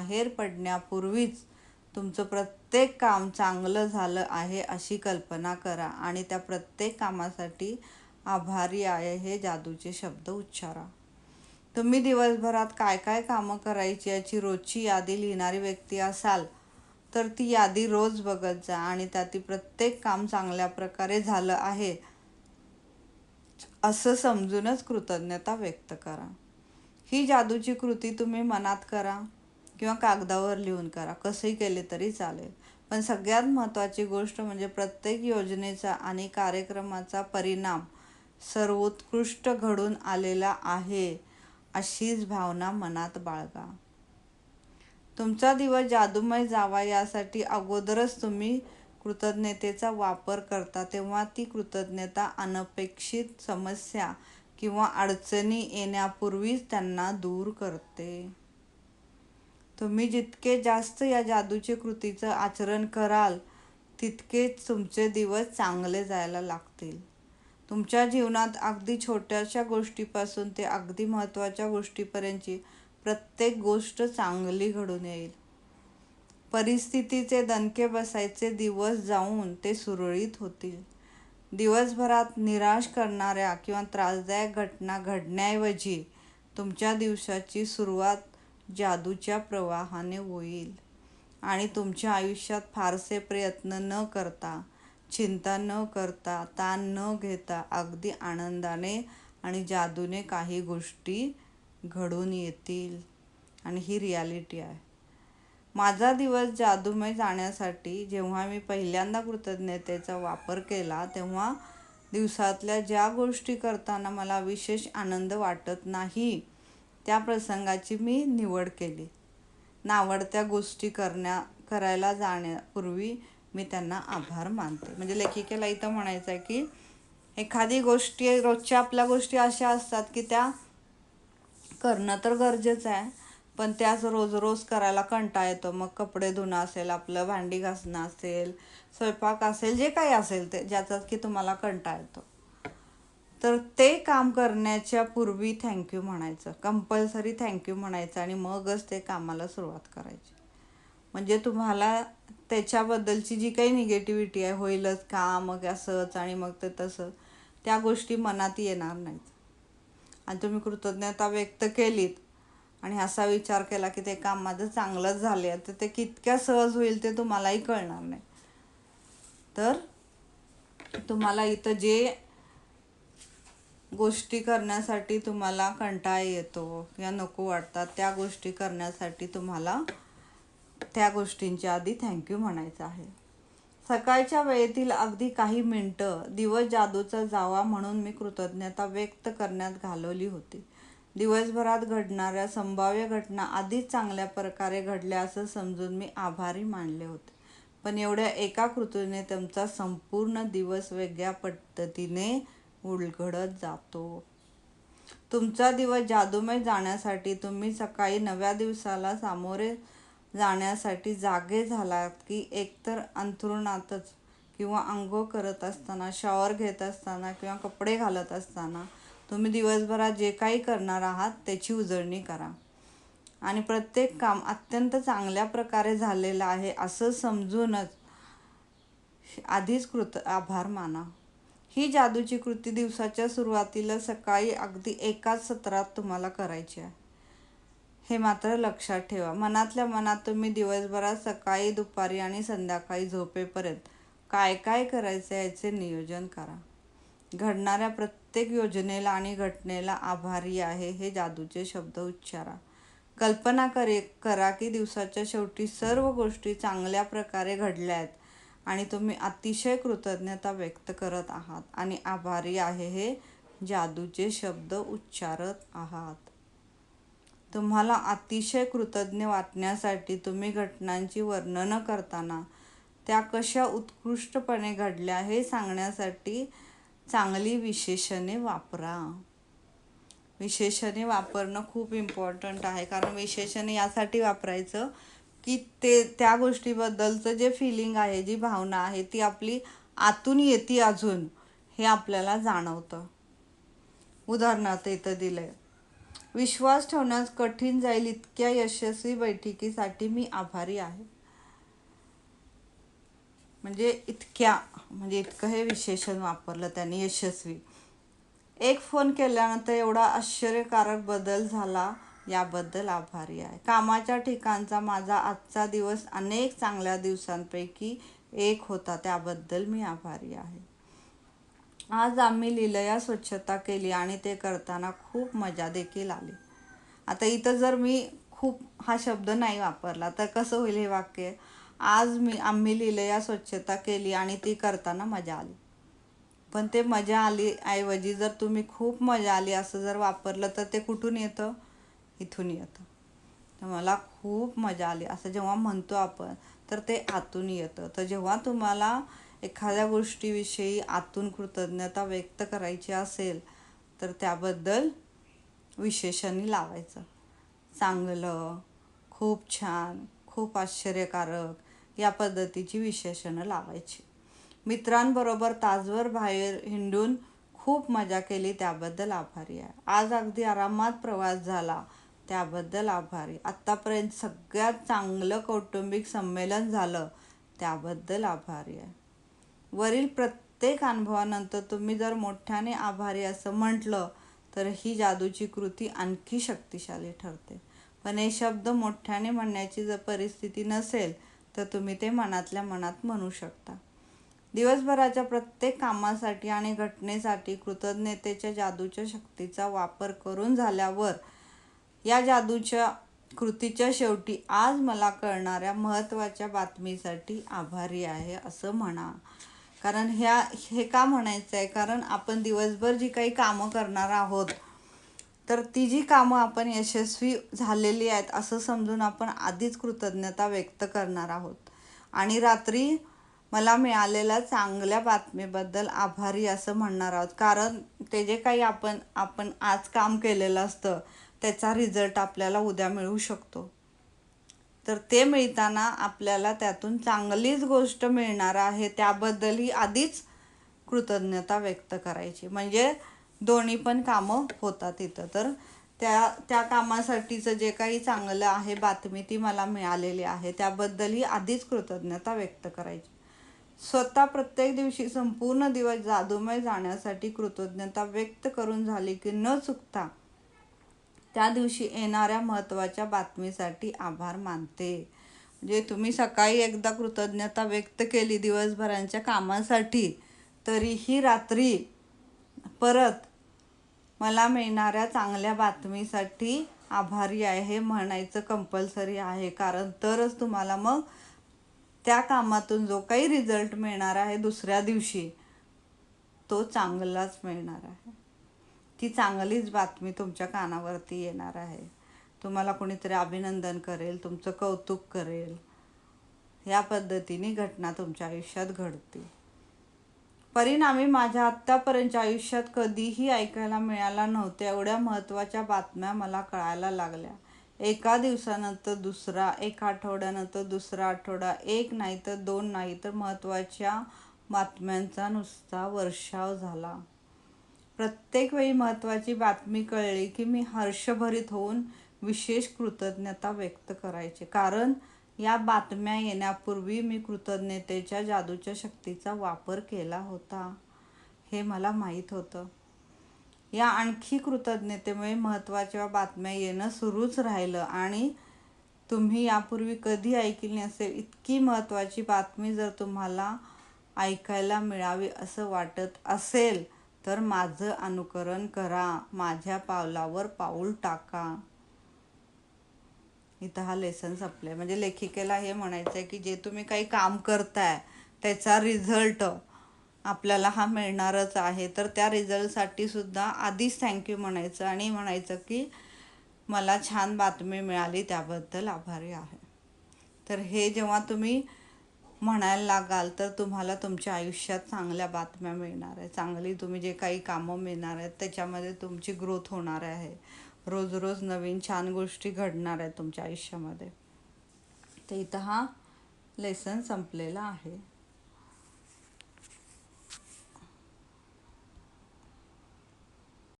बाहेर पडण्यापूर्वीच तुमचं प्रत्येक काम चांगलं झालं आहे अशी कल्पना करा आणि त्या प्रत्येक कामासाठी आभारी आहे हे जादूचे शब्द उच्चारा. तुम्ही दिवसभरात काय काय कामं करायची याची रोजची यादी लिहिणारी व्यक्ती असाल तर ती यादी रोज बघत जा आणि त्यातील प्रत्येक काम चांगल्या प्रकारे झालं आहे असं समजूनच कृतज्ञता व्यक्त करा. ही जादूची कृती तुम्ही मनात करा. किंवा कागदावर लिहून करा. कसंही केले तरी चालेल. पण सगळ्यात महत्त्वाची गोष्ट म्हणजे प्रत्येक योजनेचा आणि कार्यक्रमाचा परिणाम सर्वोत्कृष्ट घडून आलेला आहे अशीच भावना मनात बाळगा. तुमचा दिवस जादूमय जावा यासाठी अगोदरच तुम्ही कृतज्ञतेचा वापर करता तेव्हा ती कृतज्ञता अनपेक्षित समस्या किंवा अडचणी येण्यापूर्वीच त्यांना दूर करते. तुम्ही जितके जास्त या जादूचे कृतीचं आचरण कराल तितकेच तुमचे दिवस चांगले जायला लागतील. तुमच्या जीवनात अगदी छोट्याशा गोष्टीपासून ते अगदी महत्त्वाच्या गोष्टीपर्यंतची प्रत्येक गोष्ट चांगली घडून येईल. परिस्थितीचे दणके बसायचे दिवस जाऊन ते सुरळीत होतील. दिवसभरात निराश करणाऱ्या किंवा त्रासदायक घटना घडण्याऐवजी तुमच्या दिवसाची सुरुवात जादूच्या प्रवाहाने होईल. आणि तुमच्या आयुष्यात फारसे प्रयत्न न करता चिंता न करता ताण न घेता अगदी आनंदाने आणि जादूने काही गोष्टी घडून येतील. आणि ही रियालिटी आहे. माझा दिवस जादूमय जाण्यासाठी जेव्हा मी पहिल्यांदा कृतज्ञतेचा वापर केला तेव्हा दिवसातल्या ज्या गोष्टी करताना मला विशेष आनंद वाटत नाही त्या प्रसंगाची मी निवड केली. नावडत्या गोष्टी करण्या करायला जाण्यापूर्वी मी त्यांना आभार मानते. म्हणजे लेखिकेला इथं म्हणायचं आहे की एखादी गोष्टी रोजच्या आपल्या गोष्टी अशा असतात की त्या करणं तर गरजेचं आहे पण त्याच रोज रोज करायला कंटाळा येतो. मग कपडे धुणं असेल आपलं भांडी घासणं असेल स्वयंपाक असेल जे काही असेल ते ज्याचा की तुम्हाला कंटाळा येतो. तर ते काम करण्याच्या पूर्वी थँक्यू म्हणायचं. कंपल्सरी थँक्यू म्हणायचं आणि मगच ते कामाला सुरुवात करायची. म्हणजे तुम्हाला त्याच्याबद्दलची जी काही निगेटिव्हिटी आहे होईलच का मग असंच आणि मग ते तसं त्या गोष्टी मनात येणार नाहीत. आणि तुम्ही कृतज्ञता व्यक्त केलीत आणि असा विचार केला की ते काम माझं चांगलंच झाले आहे तर ते कितक्या सहज होईल ते तुम्हालाही कळणार नाही. तर तुम्हाला इथं जे गोष्टी करण्यासाठी तुम्हाला कंटाळा येतो. किंवा नको वाटतात. त्या गोष्टी करण्यासाठी तुम्हाला त्या गोष्टींच्या आधी थँक्यू म्हणायचं आहे. सकाळच्या वेळेतील अगदी काही मिनटं दिवस जादूचा जावा म्हणून मी कृतज्ञता व्यक्त करण्यात घालवली होती. दिवसभरात घडणाऱ्या संभाव्य घटना आधीच चांगल्या प्रकारे घडल्या असं समजून मी आभारी मानले होते. पण एवढ्या एका कृतीने तुमचा संपूर्ण दिवस वेगळ्या पद्धतीने उलगडत जातो. तुमचा दिवस जादूमय जाण्यासाठी तुम्ही सकाळी नव्या दिवसाला सामोरे जाण्यासाठी जागे झालात की एकतर अंथरुणातच किंवा अंघोळ करत असताना शॉवर घेत असताना किंवा कपडे घालत असताना तुम्ही दिवसभरात जे काही करणार आहात त्याची उजळणी करा. आणि प्रत्येक काम अत्यंत चांगल्या प्रकारे झालेलं आहे असं समजूनच आधीच कृत आभार माना. ही जादूची कृती दिवसाच्या सुरुवातीला सकाळी अगदी एकाच सत्रात तुम्हाला करायची आहे. हे मात्र लक्षात ठेवा. मनातल्या मनात तुम्ही दिवसभरात सकाळी दुपारी आणि संध्याकाळी झोपेपर्यंत काय काय करायचं याचे नियोजन करा. घडणाऱ्या प्रत्येक योजनेला आणि घटनेला आभारी आहे हे जादूचे शब्द उच्चारा. कल्पना करे करा की दिवसाच्या शेवटी सर्व गोष्टी चांगल्या प्रकारे घडल्या आहेत. आणि तुम्ही अतिशय कृतज्ञता व्यक्त करत आहात. आणि आभारी आहे हे जादूचे शब्द उच्चारत आहात. तुम्हाला अतिशय कृतज्ञ वाटण्यासाठी तुम्ही घटनांची वर्णनं करताना त्या कशा उत्कृष्टपणे घडल्या हे सांगण्यासाठी चांगली विशेषणे वापरा. विशेषणे वापरणं खूप इम्पॉर्टंट आहे. कारण विशेषणे यासाठी वापरायचं की ते त्या गोष्टीबद्दलचं जे फिलिंग आहे जी भावना आहे ती आपली आतून येते अजून हे आपल्याला जाणवतं. उदाहरणार्थ इथं दिलं आहे विश्वास ठेवण्यास कठीण जाईल इतक्या यशस्वी बैठकीसाठी मी आभारी आहे. म्हणजे इतक्या म्हणजे इतकं हे विशेषण वापरलं त्यांनी यशस्वी. एक फोन केल्यानंतर एवढा आश्चर्यकारक बदल झाला. याबद्दल आभारी आहे. कामाच्या ठिकाणचा माझा आजचा दिवस अनेक चांगल्या दिवसांपैकी एक होता त्याबद्दल मी आभारी आहे. आज आम्ही लिलया स्वच्छता केली आणि ते करताना खूप मजा देखील आली. आता इथं जर मी खूप हा शब्द नाही वापरला तर कसं होईल हे वाक्य? आज मी आम्ही लिलया स्वच्छता केली आणि ती करताना मजा आली. पण ते मजा आली ऐवजी जर तुम्ही खूप मजा आली असं जर वापरलं तर ते कुठून येतं? इथून येतं. तर मला खूप मजा आली. असं जेव्हा म्हणतो आपण तर ते आतून येतं. तर जेव्हा तुम्हाला एखाद्या गोष्टीविषयी आतून कृतज्ञता व्यक्त करायची असेल तर त्याबद्दल विशेषणी लावायचं. चांगलं खूप छान खूप आश्चर्यकारक या पद्धतीची विशेषणं लावायची. मित्रांबरोबर तासभर बाहेर हिंडून खूप मजा केली. त्याबद्दल आभारी आहे. आज अगदी आरामात प्रवास झाला. त्याबद्दल आभारी. आत्तापर्यंत सगळ्यात चांगलं कौटुंबिक संमेलन झालं त्याबद्दल आभारी आहे. वरील प्रत्येक अनुभवानंतर तुम्ही जर मोठ्याने आभारी असं म्हटलं तर ही जादूची कृती आणखी शक्तिशाली ठरते. पण हे शब्द मोठ्याने म्हणण्याची जर परिस्थिती नसेल तर तुम्ही ते मनातल्या मनात म्हणू शकता. दिवसभराच्या प्रत्येक कामासाठी आणि घटनेसाठी कृतज्ञतेच्या जादूच्या शक्तीचा वापर करून झाल्यावर या जादूच्या कृतीच्या शेवटी आज मला कळणाऱ्या महत्त्वाच्या बातमीसाठी आभारी आहे असं म्हणा. कारण ह्या हे का म्हणायचं आहे? कारण आपण दिवसभर जी काही कामं करणार आहोत तर ती जी कामं आपण यशस्वी झालेली आहेत असं समजून आपण आधीच कृतज्ञता व्यक्त करणार आहोत. आणि रात्री मला मिळालेल्या चांगल्या बातमीबद्दल आभारी असं म्हणणार आहोत. कारण ते जे काही आपण आपण आज काम केलेलं असतं त्याचा रिझल्ट आपल्याला उद्या मिळू शकतो. तर ते मिळताना आपल्याला त्यातून चांगलीच गोष्ट मिळणार आहे त्याबद्दलही आधीच कृतज्ञता व्यक्त करायची. म्हणजे दोन्ही पण कामं होतात इथं. तर त्या त्या कामासाठीचं जे काही चांगलं आहे बातमी ती मला मिळालेली आहे त्याबद्दलही आधीच कृतज्ञता व्यक्त करायची. स्वतः प्रत्येक दिवशी संपूर्ण दिवस जादूमय जाण्यासाठी कृतज्ञता व्यक्त करून झाली की न चुकता त्या दिवशी येणाऱ्या महत्त्वाच्या बातमीसाठी आभार मानते. म्हणजे तुम्ही सकाळी एकदा कृतज्ञता व्यक्त केली दिवसभरांच्या कामासाठी तरीही रात्री परत मला मिळणाऱ्या चांगल्या बातमीसाठी आभारी आहे हे म्हणायचं कंपल्सरी आहे. कारण तरच तुम्हाला मग त्या कामातून जो काही रिझल्ट मिळणार आहे दुसऱ्या दिवशी तो चांगलाच मिळणार आहे. ती चांगलीच बातमी तुमच्या कानावरती येणार आहे. तुम्हाला कोणीतरी अभिनंदन करेल तुमचं कौतुक करेल. या पद्धतीने घटना तुमच्या आयुष्यात घडते. परिणामी माझ्या आत्तापर्यंतच्या आयुष्यात कधीही ऐकायला मिळाला नव्हत्या एवढ्या महत्त्वाच्या बातम्या मला कळायला लागल्या. एका दिवसानंतर दुसरा एका आठवड्यानंतर दुसरा आठवडा एक नाही तर दोन नाही तर महत्त्वाच्या बातम्यांचा नुसता वर्षाव झाला. प्रत्येक वेळी महत्त्वाची बातमी कळली की मी हर्षभरित होऊन विशेष कृतज्ञता व्यक्त करायचे. कारण या बातम्या येण्यापूर्वी मी कृतज्ञतेच्या जादूच्या शक्तीचा वापर केला होता. हे मला माहीत होतं. या आणखी कृतज्ञतेमुळे महत्त्वाच्या बातम्या येणं सुरूच राहिलं आणि तुम्ही यापूर्वी कधी ऐकली नसेल इतकी महत्त्वाची बातमी जर तुम्हाला ऐकायला मिळावी असं वाटत असेल तर माझं अनुकरण करा. माझ्या पावलावर पाऊल टाका. इथं हा लेसन संपलाय. म्हणजे लेखिकेला हे म्हणायचं आहे की जे तुम्ही काही काम करताय त्याचा रिझल्ट आपल्याला हा मिळणारच आहे. तर त्या रिझल्टसाठी सुद्धा आधीच थँक्यू म्हणायचं आणि म्हणायचं की मला छान बातमी मिळाली त्याबद्दल आभारी आहे. तर हे जेव्हा तुम्ही म्हणायला लागाल तर तुम्हाला तुमच्या आयुष्यात चांगल्या बातम्या मिळणार आहे चांगली तुम्ही जे काही कामं मिळणार आहेत त्याच्यामध्ये तुमची ग्रोथ होणार आहे. रोज रोज नवीन छान गोष्टी घडणार आहेत तुमच्या आयुष्यामध्ये. तर इथं हा लेसन संपलेला आहे.